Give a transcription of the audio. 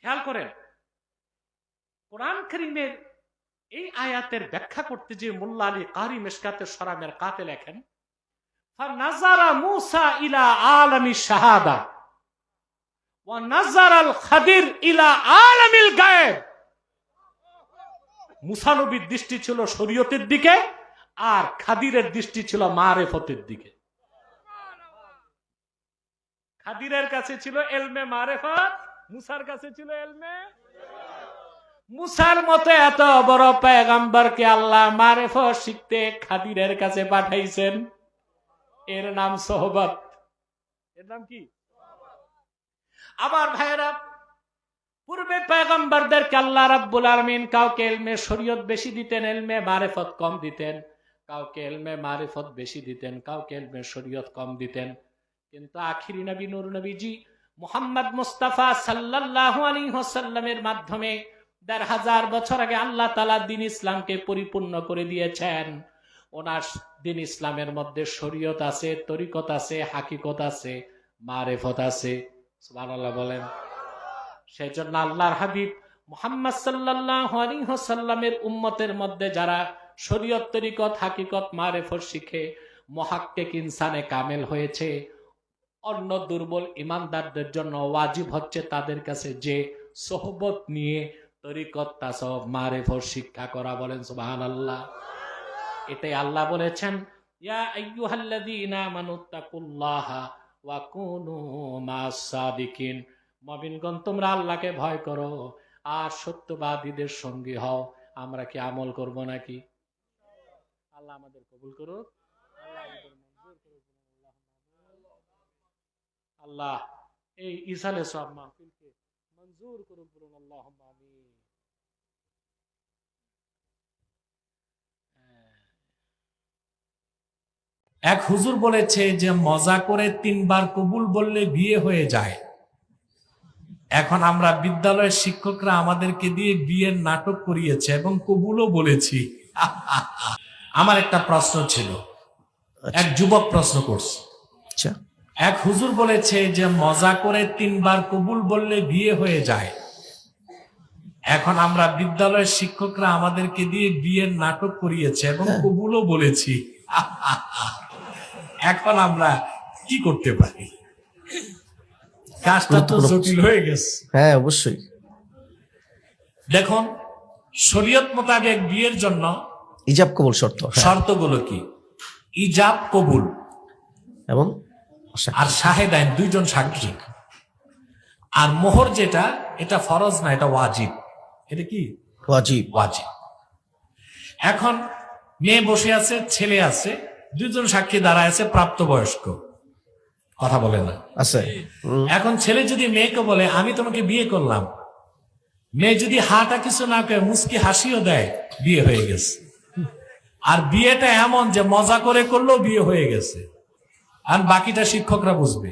খেয়াল করেন, কোরআন করিমের এই আয়াতের ব্যাখ্যা করতে যে মোল্লা আলী কারি মেশকাতের সরামের কাতে লেখেন দৃষ্টি ছিল শরীয়তের দিকে আর খাদিরের দৃষ্টি ছিল মারেফতের দিকে। খাদিরের কাছে ছিল এলমে মারেফত মুসার কাছে ছিল এলমে? মুসার মতো এত বড় পেগাম্বরকে আল্লাহ মারেফত শিখতে খাদিরের কাছে পাঠাইছেন। এর নাম সোহবত। এর নাম কি? আবার ভাইয়েরা, পূর্বে পেগম্বরদেরকে আল্লাহ রাব্বুল আলমিন কাউকে এলমে শরীয়ত বেশি দিতেন, এলমে মারেফত কম দিতেন। কাউকে এলমে মারেফত বেশি দিতেন, কাউকে এলমে শরীয়ত কম দিতেন। কিন্তু আখিরি নবী, নূর নবীজি মোহাম্মদ মুস্তাফা সাল্লাল্লাহু আলাইহি ওয়াসাল্লামের মাধ্যমে দেড় হাজার বছর আগে আল্লাহ তালা দিন ইসলামকে পরিপূর্ণ করে দিয়েছেন। ওনার দিন ইসলামের মধ্যে শরীয়ত আছে, তরিকত আছে, হাকিকত আছে, মারেফত আছে। বলেন। সেই জন্য আল্লাহর হাবিব মোহাম্মদ সাল্লাহ আলিহসাল্লামের উম্মতের মধ্যে যারা শরীয়ত, তরিকত, হাকিকত, মারেফত শিখে মহাক্কেক ইনসানে কামেল হয়েছে অন্য দুর্বল ইমানদারদের জন্য ওয়াজিব হচ্ছে তাদের কাছে যে সোহবত নিয়ে তরিকত তাসব, মারেফত, শিক্ষা করা বলেন সুবাহান আল্লাহ এটাই আল্লাহ বলেছেন মবিনগণ তোমরা আল্লাহকে ভয় করো, আর সত্যবাদীদের সঙ্গী হও। আমরা কি আমল করব নাকি? আল্লাহ আমাদের কবুল করুক। আল্লাহ আমাদের মঞ্জুর করুক। আল্লাহ। এই ইসালে সব মাহফিলকে মঞ্জুর করুক বলুন আল্লাহ আমিন। এক হুজুর বলেছে যে, মজা করে তিনবার কবুল বললে বিয়ে হয়ে যায়। এখন আমরা বিদ্যালয়ের শিক্ষকরা আমাদেরকে দিয়ে বিয়ের নাটক করিয়েছে এবং কবুলও বলেছি। আমার একটা প্রশ্ন ছিল। এক যুবক প্রশ্ন করছে। আচ্ছা। এক হুজুর বলেছে যে মজা করে তিনবার কবুল বললে বিয়ে হয়ে যায়। এখন আমরা বিদ্যালয়ের শিক্ষকরা আমাদেরকে দিয়ে বিয়ের নাটক করিয়েছে এবং কবুলও বলেছি। এখন আমরা কি করতে পারি? কাজটা তো জটিল হয়ে গেছে। হ্যাঁ অবশ্যই। দেখুন শরীয়ত মোতাবেক বিয়ের জন্য ইজাব কবুল শর্ত হ্যাঁ। শর্তগুলো কি? ইজাব কবুল। এবং আর শাহেদাইন দুইজন সাক্ষী। আর মোহর যেটা এটা ফরজ না এটা ওয়াজিব। এটা কি? ওয়াজিব। ওয়াজিব। এখন মেয়ে বসে আছে ছেলে আছে দুইজন সাক্ষী দাঁড়ায় আছে প্রাপ্তবয়স্ক। কথা বলে না। আছে। এখন ছেলে যদি মেয়েকে বলে আমি তোমাকে বিয়ে করলাম। মেয়ে যদি হাটা কিছু না করে মুসকি হাসিও দেয় বিয়ে হয়ে গেছে। আর বিয়েটা এমন যে মজা করে করলেও বিয়ে হয়ে গেছে। আর বাকিটা শিক্ষকরা বুঝবে।